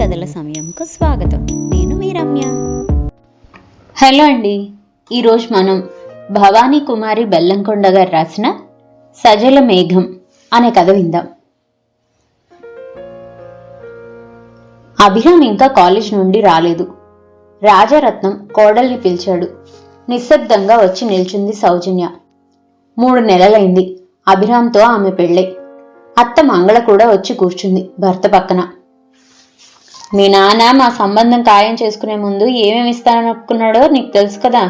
కథల సమయంకు స్వాగతం. నేను మీ రమ్య. హలో అండి. ఈరోజు మనం భవానీ కుమారి బెల్లంకొండ గారు రాసిన సజల మేఘం అనే కథ విందాం. అభిరామ్ ఇంకా కాలేజ్ నుండి రాలేదు. రాజారత్నం కోడల్ని పిలిచాడు. నిశ్శబ్దంగా వచ్చి నిల్చుంది సౌజన్య. మూడు నెలలైంది అభిరామ్తో ఆమె పెళ్ళై. అత్త మంగళ కూడా వచ్చి కూర్చుంది భర్త పక్కన. మీ నాన్న మా సంబంధం ఖాయం చేసుకునే ముందు ఏమేమి ఇస్తాననుకున్నాడో నీకు తెలుసు కదా?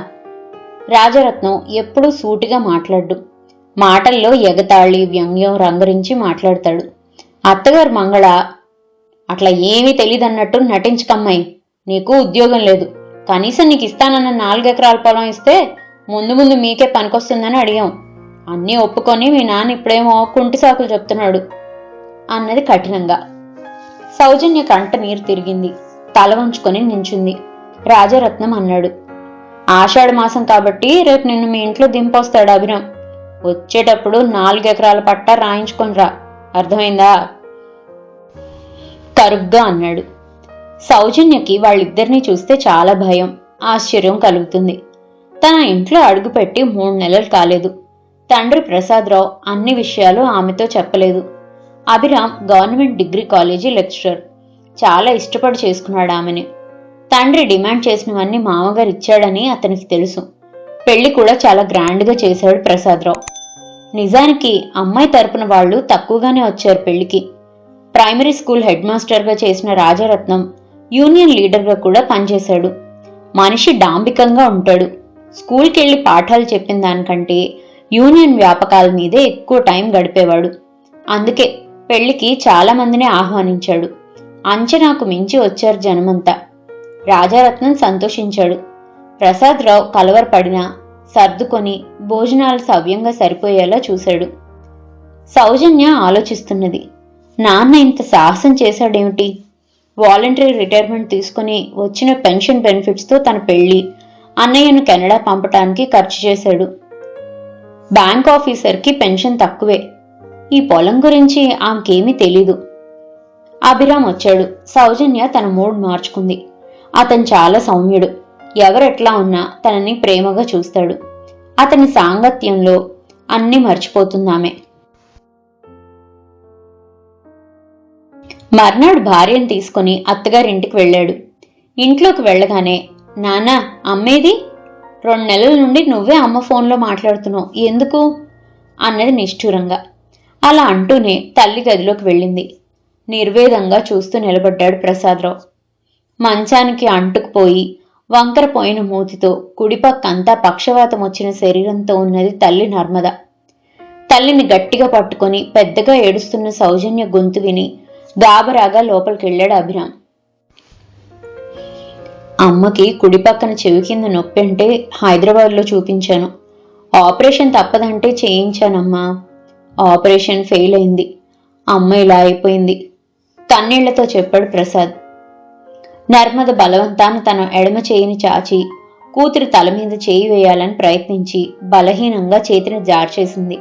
రాజరత్నం ఎప్పుడూ సూటిగా మాట్లాడు మాటల్లో ఎగతాళి వ్యంగ్యం రంగరించి మాట్లాడతాడు. అత్తగారు మంగళ అట్లా ఏమీ తెలియదన్నట్టు నటించకమ్మాయి నీకు ఉద్యోగం లేదు. కనీసం నీకు ఇస్తానన్న నాలుగెకరాల పొలం ఇస్తే ముందు ముందు మీకే పనికొస్తుందని అడిగాం. అన్నీ ఒప్పుకొని మీ నాన్న ఇప్పుడేమో కుంటి సాకులు చెప్తున్నాడు అన్నది కఠినంగా. సౌజన్య కంట నీరు తిరిగింది. తల వంచుకొని నించుంది. రాజరత్నం అన్నాడు. ఆషాఢ మాసం కాబట్టి రేపు నిన్ను మీ ఇంట్లో దింపొస్తాడు అభిరామ్. వచ్చేటప్పుడు నాలుగెకరాల పట్ట పట్టా రాయించుకొని రా. అర్థమైందా? కరుగ్గా అన్నాడు. సౌజన్యకి వాళ్ళిద్దరినీ చూస్తే చాలా భయం ఆశ్చర్యం కలుగుతుంది. తన ఇంట్లో అడుగుపెట్టి మూడు నెలలు కాలేదు. తండ్రి ప్రసాదరావు అన్ని విషయాలు ఆమెతో చెప్పలేదు. Abhiram government degree college lecturer. చాలా ఇష్టపడి చేసుకున్నాడు ఆమెని. తండ్రి డిమాండ్ చేసినవన్నీ మామగారు ఇచ్చాడని అతనికి తెలుసు. పెళ్ళి కూడా చాలా గ్రాండ్గా చేశాడు ప్రసాదరావు. నిజానికి అమ్మాయి తరపున వాళ్ళు తక్కువగానే వచ్చారు పెళ్ళికి. ప్రైమరీ స్కూల్ హెడ్ మాస్టర్గా చేసిన రాజరత్నం యూనియన్ లీడర్గా కూడా పనిచేశాడు. మనిషి డాంబికంగా ఉంటాడు. స్కూల్కి వెళ్ళి పాఠాలు చెప్పిన దానికంటే యూనియన్ వ్యాపకాల మీదే ఎక్కువ టైం గడిపేవాడు. అందుకే పెళ్ళికి చాలామందిని ఆహ్వానించాడు. అంచనాకు మించి వచ్చారు జనమంతా. రాజారత్నం సంతోషించాడు. ప్రసాదరావు కలవరపడినా సర్దుకొని భోజనాలు సవ్యంగా సరిపోయేలా చూశాడు. సౌజన్య ఆలోచిస్తున్నది నాన్న ఇంత సాహసం చేశాడేమిటి? వాలంటరీ రిటైర్మెంట్ తీసుకుని వచ్చిన పెన్షన్ బెనిఫిట్స్తో తన పెళ్ళి అన్నయ్యను కెనడా పంపటానికి ఖర్చు చేశాడు. బ్యాంక్ ఆఫీసర్కి పెన్షన్ తక్కువే. ఈ పొలం గురించి ఆమెకేమీ తెలీదు. అభిరామ్ వచ్చాడు. సౌజన్య తన మూడ్ మార్చుకుంది. అతను చాలా సౌమ్యుడు. ఎవరెట్లా ఉన్నా తనని ప్రేమగా చూస్తాడు. అతని సాంగత్యంలో అన్నీ మర్చిపోతుందామె. మర్నాడు భార్యను తీసుకుని అత్తగారింటికి వెళ్ళాడు. ఇంట్లోకి వెళ్ళగానే నానా అమ్మేది? రెండు నెలల నుండి నువ్వే అమ్మ ఫోన్లో మాట్లాడుతున్నావు. ఎందుకు? అన్నది నిష్ఠూరంగా. అలా అంటూనే తల్లి గదిలోకి వెళ్ళింది. నిర్వేదంగా చూస్తూ నిలబడ్డాడు ప్రసాదరావు. మంచానికి అంటుకుపోయి వంకర పోయిన మూతితో కుడిపక్కంతా పక్షవాతం వచ్చిన శరీరంతో ఉన్నది తల్లి నర్మద. తల్లిని గట్టిగా పట్టుకొని పెద్దగా ఏడుస్తున్న సౌజన్య గొంతు విని గాబరాగా లోపలికెళ్ళాడు అభిరామ్. అమ్మకి కుడిపక్కన చెవి కింద నొప్పి అంటే హైదరాబాద్లో చూపించాను. ఆపరేషన్ తప్పదంటే చేయించానమ్మా. ఆపరేషన్ ఫెయిల్ అయింది. అమ్మ ఇలా అయిపోయింది. తన్నీళ్ళతో చెప్పాడు ప్రసాద్. నర్మద బలవంతాన తన ఎడమ చేయిని చాచి కూతురు తల మీద చేయి వేయాలని ప్రయత్నించి బలహీనంగా చేతిని జార్చేసింది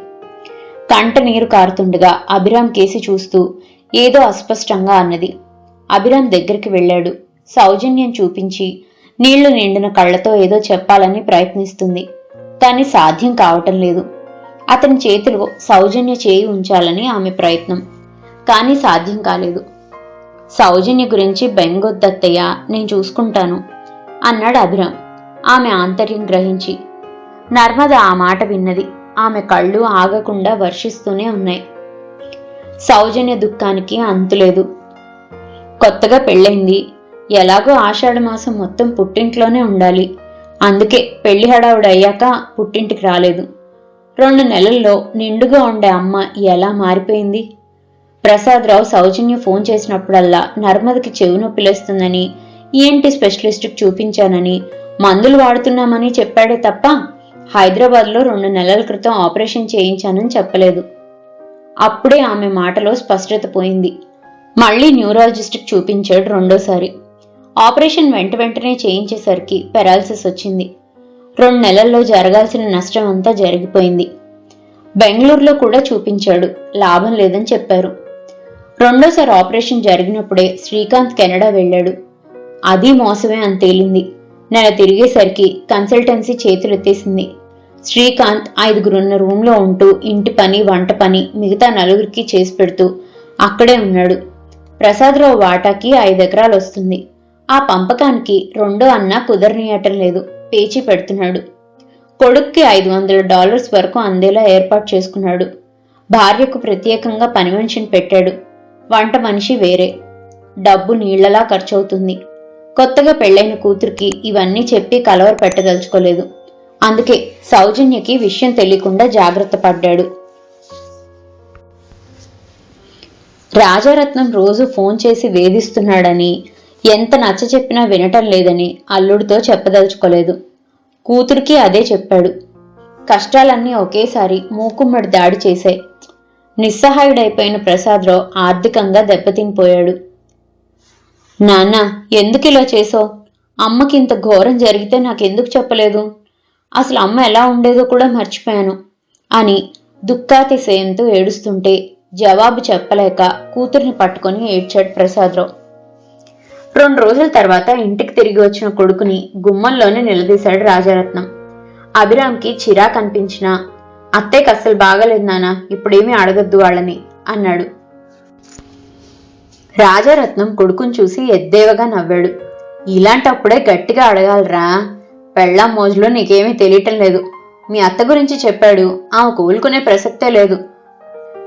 కంట నీరు కారుతుండగా అభిరామ్ కేసి చూస్తూ ఏదో అస్పష్టంగా అన్నది. అభిరామ్ దగ్గరికి వెళ్ళాడు. సౌజన్యం చూపించి నీళ్ళు నిండిన కళ్ళతో ఏదో చెప్పాలని ప్రయత్నిస్తుంది. కానీ సాధ్యం కావటం లేదు. అతని చేతిలో సౌజన్య చేయి ఉంచాలని ఆమె ప్రయత్నం. కానీ సాధ్యం కాలేదు. సౌజన్య గురించి బెంగొద్దత్తయ్య నేను చూసుకుంటాను అన్నాడు అభిరామ్. ఆమె ఆంతర్యం గ్రహించి. నర్మద ఆ మాట విన్నది. ఆమె కళ్ళు ఆగకుండా వర్షిస్తూనే ఉన్నాయి. సౌజన్య దుఃఖానికి అంతులేదు కొత్తగా పెళ్ళైంది ఎలాగో ఆషాఢ మాసం మొత్తం పుట్టింట్లోనే ఉండాలి. అందుకే పెళ్ళి హడావుడు అయ్యాక పుట్టింటికి రాలేదు. రెండు నెలల్లో నిండుగా ఉండే అమ్మ ఎలా మారిపోయింది? ప్రసాదరావు సౌజన్య ఫోన్ చేసినప్పుడల్లా నర్మదకి చెవి నొప్పిలేస్తుందని ఈఎన్టీ స్పెషలిస్ట్కి చూపించానని మందులు వాడుతున్నామని చెప్పాడే తప్ప హైదరాబాద్లో రెండు నెలల క్రితం ఆపరేషన్ చేయించానని చెప్పలేదు. అప్పుడే ఆమె మాటలో స్పష్టత పోయింది. మళ్ళీ న్యూరాలజిస్ట్కి చూపించాడు రెండోసారి. ఆపరేషన్ వెంట వెంటనే చేయించేసరికి పెరాలసిస్ వచ్చింది. రెండు నెలల్లో జరగాల్సిన నష్టం అంతా జరిగిపోయింది. బెంగళూరులో కూడా చూపించాడు. లాభం లేదని చెప్పారు. రెండోసారి ఆపరేషన్ జరిగినప్పుడే శ్రీకాంత్ కెనడా వెళ్ళాడు. అది మోసమే అని తేలింది. నెల తిరిగేసరికి కన్సల్టెన్సీ చేతులెత్తేసింది. శ్రీకాంత్ ఐదుగురున్న రూమ్లో ఉంటూ ఇంటి పని వంట పని మిగతా నలుగురికి చేసి పెడుతూ అక్కడే ఉన్నాడు. ప్రసాదరావు వాటాకి ఐదు ఎకరాలు వస్తుంది ఆ పంపకానికి రెండో అన్న కుదరనీయటం లేదు. పేచీ పెడుతున్నాడు. కొడుక్కి ఐదు వందల డాలర్స్ వరకు అందేలా ఏర్పాటు చేసుకున్నాడు. భార్యకు ప్రత్యేకంగా పని మనిషిని పెట్టాడు. వంట మనిషి వేరే. డబ్బు నీళ్ళలా ఖర్చవుతుంది. కొత్తగా పెళ్ళైన కూతురికి ఇవన్నీ చెప్పి కలవర పెట్టదలుచుకోలేదు. అందుకే సౌజన్యకి విషయం తెలియకుండా జాగ్రత్త పడ్డాడు. రాజారత్నం రోజు ఫోన్ చేసి వేధిస్తున్నాడని ఎంత నచ్చ చెప్పినా వినటం లేదని అల్లుడితో చెప్పదలుచుకోలేదు. కూతురికి అదే చెప్పాడు. కష్టాలన్నీ ఒకేసారి మూకుమ్మడి దాడి చేశాయి. నిస్సహాయుడైపోయిన ప్రసాదరావు ఆర్థికంగా దెబ్బతినిపోయాడు. నాన్న ఎందుకు ఇలా చేసావు అమ్మకి ఇంత ఘోరం జరిగితే నాకెందుకు చెప్పలేదు? అసలు అమ్మ ఎలా ఉండేదో కూడా మర్చిపోయాను అని దుఃఖాతిశయంతో ఏడుస్తుంటే జవాబు చెప్పలేక కూతుర్ని పట్టుకొని ఏడ్చాడు ప్రసాదరావు. రెండు రోజుల తర్వాత ఇంటికి తిరిగి వచ్చిన కొడుకుని గుమ్మంలోనే నిలదీశాడు రాజారత్నం. అభిరామ్కి చిరా కనిపించినా అత్తయ్యకి అస్సలు బాగలేదు నానా ఇప్పుడేమీ అడగద్దు వాళ్ళని అన్నాడు. రాజారత్నం కొడుకుని చూసి ఎద్దేవగా నవ్వాడు. ఇలాంటప్పుడే గట్టిగా అడగాలరా. పెళ్ళాం మోజులో నీకేమీ తెలియటం లేదు. మీ అత్త గురించి చెప్పాడు. ఆమె కోలుకునే ప్రసక్తే లేదు.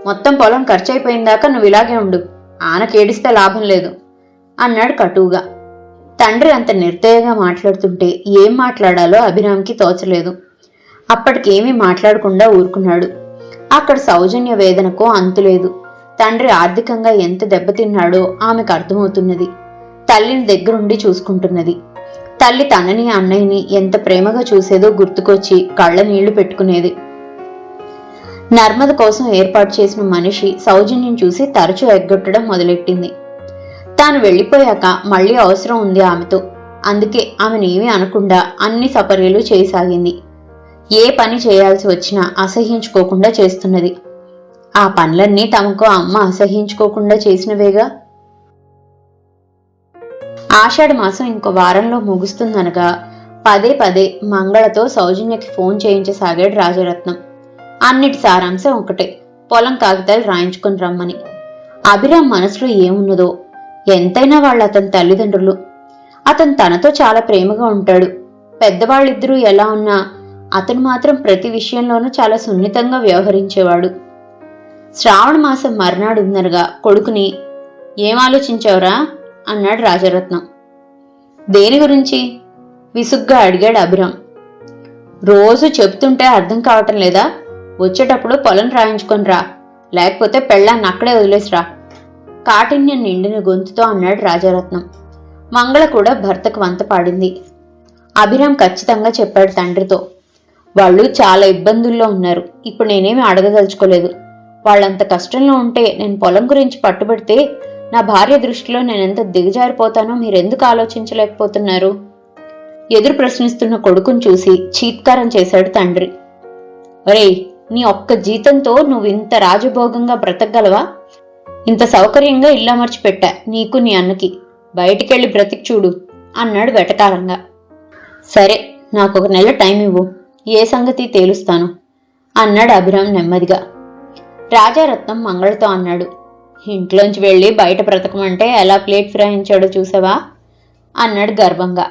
మొత్తం పొలం ఖర్చు అయిపోయిందాక నువ్వు ఇలాగే ఉండు. ఆనకేడిస్తే లాభం లేదు. అన్నాడు కటువుగా. తండ్రి అంత నిర్దయగా మాట్లాడుతుంటే ఏం మాట్లాడాలో అభిరామ్కి తోచలేదు. అప్పటికేమీ మాట్లాడకుండా ఊరుకున్నాడు. అక్కడ సౌజన్య వేదనకు అంతులేదు తండ్రి ఆర్థికంగా ఎంత దెబ్బతిన్నాడో ఆమెకు అర్థమవుతున్నది. తల్లిని దగ్గరుండి చూసుకుంటున్నది. తల్లి తనని అన్నయ్యని ఎంత ప్రేమగా చూసేదో గుర్తుకొచ్చి కళ్ళ నీళ్ళు పెట్టుకునేది. నర్మద కోసం ఏర్పాటు చేసిన మనిషి సౌజన్యం చూసి తరచూ ఎగ్గొట్టడం మొదలెట్టింది. తాను వెళ్ళిపోయాక మళ్ళీ అవసరం ఉంది ఆమెతో. అందుకే ఆమెనేమి అనకుండా అన్ని సపర్యలు చేయసాగింది. ఏ పని చేయాల్సి వచ్చినా అసహ్యించుకోకుండా చేస్తున్నది. ఆ పనులన్నీ తమకు అమ్మ అసహ్యించుకోకుండా చేసినవేగా? ఆషాఢ మాసం ఇంకో వారంలో ముగుస్తుందనగా పదే పదే మంగళతో సౌజన్యకి ఫోన్ చేయించసాగాడు రాజరత్నం. అన్నిటి సారాంశం ఒకటే పొలం కాగితాలు రాయించుకుని రమ్మని. అభిరామ్ మనసులో ఏమున్నదో ఎంతైనా వాళ్ళు అతని తల్లిదండ్రులు. అతను తనతో చాలా ప్రేమగా ఉంటాడు. పెద్దవాళ్ళిద్దరూ ఎలా ఉన్నా అతను మాత్రం ప్రతి విషయంలోనూ చాలా సున్నితంగా వ్యవహరించేవాడు. శ్రావణ మాసం మర్నాడు ఉందనగా కొడుకుని ఏం ఆలోచించావురా? అన్నాడు రాజరత్నం. దేని గురించి? విసుగ్గా అడిగాడు అభిరామ్. రోజు చెప్తుంటే అర్థం కావటం లేదా? వచ్చేటప్పుడు పొలం రాయించుకొని రా లేకపోతే పెళ్ళాన్ని అక్కడే వదిలేసిరా. కాఠిన్యం నిండిన గొంతుతో అన్నాడు రాజరత్నం. మంగళ కూడా భర్తకు వంత పాడింది. అభిరామ్ ఖచ్చితంగా చెప్పాడు తండ్రితో. వాళ్ళు చాలా ఇబ్బందుల్లో ఉన్నారు. ఇప్పుడు నేనేమి అడగదలుచుకోలేదు. వాళ్ళంత కష్టంలో ఉంటే నేను పొలం గురించి పట్టుబడితే నా భార్య దృష్టిలో నేనెంత దిగజారిపోతానో మీరెందుకు ఆలోచించలేకపోతున్నారు? ఎదురు ప్రశ్నిస్తున్న కొడుకును చూసి చీత్కారం చేశాడు తండ్రి. ఒరేయ్ నీ ఒక్క జీతంతో నువ్వు ఇంత రాజభోగంగా బ్రతకగలవా? ఇంత సౌకర్యంగా ఇల్లమర్చి పెట్టా నీకు నీ అన్నకి. బయటికెళ్ళి బ్రతికి చూడు అన్నాడు వెటకారంగా. సరే నాకు ఒక నెల టైం ఇవ్వు. ఏ సంగతి తేలుస్తాను అన్నాడు అభిరామ్ నెమ్మదిగా. రాజారత్నం మంగళతో అన్నాడు. ఇంట్లోంచి వెళ్ళి బయట బ్రతకమంటే ఎలా ప్లేట్ ఫిరాయించాడో చూసావా? అన్నాడు గర్వంగా.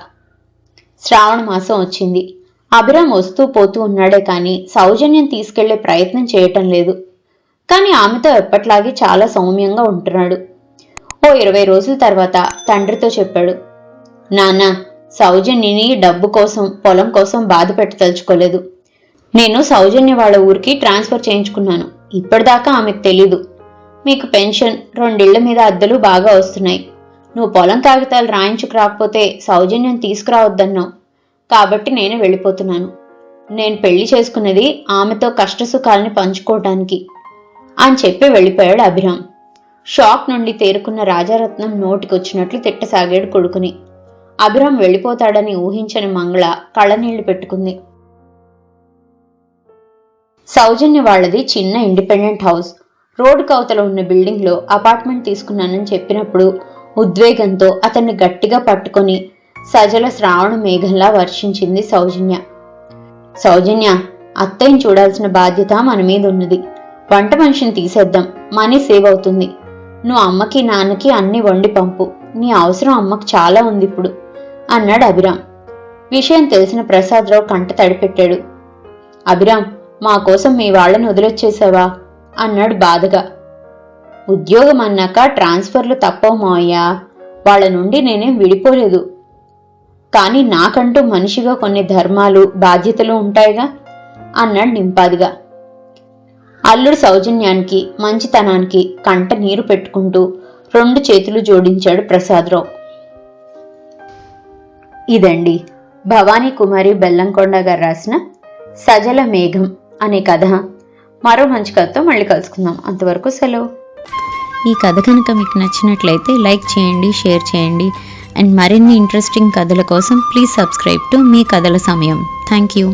శ్రావణ మాసం వచ్చింది. అభిరామ్ వస్తూ పోతూ ఉన్నాడే కానీ సౌజన్యం తీసుకెళ్ళే ప్రయత్నం చేయటం లేదు. కానీ ఆమెతో ఎప్పట్లాగే చాలా సౌమ్యంగా ఉంటున్నాడు. ఓ ఇరవై రోజుల తర్వాత తండ్రితో చెప్పాడు నాన్న సౌజన్యని డబ్బు కోసం పొలం కోసం బాధ పెట్టదలుచుకోలేదు. నేను సౌజన్య వాళ్ళ ఊరికి ట్రాన్స్ఫర్ చేయించుకున్నాను. ఇప్పటిదాకా ఆమెకు తెలీదు. మీకు పెన్షన్ రెండిళ్ళ మీద అద్దెలు బాగా వస్తున్నాయి. నువ్వు పొలం కాగితాలు రాయించుకు రాకపోతే సౌజన్యం తీసుకురావద్దన్నావు. కాబట్టి నేను వెళ్ళిపోతున్నాను. నేను పెళ్ళి చేసుకున్నది ఆమెతో కష్టసుఖాల్ని పంచుకోవటానికి. అని చెప్పి వెళ్ళిపోయాడు అభిరామ్. షాక్ నుండి తేరుకున్న రాజారత్నం నోటికొచ్చినట్లు తిట్టసాగాడు కొడుకుని. అభిరామ్ వెళ్ళిపోతాడని ఊహించని మంగళ కళ్ళనీళ్ళు పెట్టుకుంది. సౌజన్య వాళ్ళది చిన్న ఇండిపెండెంట్ హౌస్. రోడ్డు కవతల ఉన్న బిల్డింగ్లో అపార్ట్మెంట్ తీసుకున్నానని చెప్పినప్పుడు ఉద్వేగంతో అతన్ని గట్టిగా పట్టుకొని సజల శ్రావణ మేఘంలా వర్షించింది సౌజన్య. సౌజన్య అత్తయ్యని చూడాల్సిన బాధ్యత మన మీద ఉన్నది వంట మనిషిని తీసేద్దాం. మనీ సేవ్ అవుతుంది. నువ్వు అమ్మకి నాన్నకి అన్ని వండి పంపు. నీ అవసరం అమ్మకు చాలా ఉంది ఇప్పుడు. అన్నాడు అభిరామ్. విషయం తెలిసిన ప్రసాదరావు కంట తడిపెట్టాడు. అభిరామ్ మా కోసం మీ వాళ్ళని వదిలొచ్చేసావా? అన్నాడు బాధగా. ఉద్యోగం అన్నాక ట్రాన్స్ఫర్లు తప్పవు మావయ్యా. వాళ్ళ నుండి నేనేం విడిపోలేదు. కానీ నాకంటూ మనిషిగా కొన్ని ధర్మాలు బాధ్యతలు ఉంటాయిగా? అన్నాడు నింపాదిగా. అల్లుడు సౌజన్యానికి మంచితనానికి కంట నీరు పెట్టుకుంటూ రెండు చేతులు జోడించాడు ప్రసాదరావు. ఇదండి భవానీ కుమారి బెల్లంకొండ గారు రాసిన సజల మేఘం అనే కథ. మరో మంచి కథతో మళ్ళీ కలుసుకుందాం. అంతవరకు సెలవు. ఈ కథ కనుక మీకు నచ్చినట్లయితే లైక్ చేయండి షేర్ చేయండి. అండ్ మరిన్ని ఇంట్రెస్టింగ్ కథల కోసం ప్లీజ్ సబ్స్క్రైబ్ టు మీ కథల సమయం. Thank you.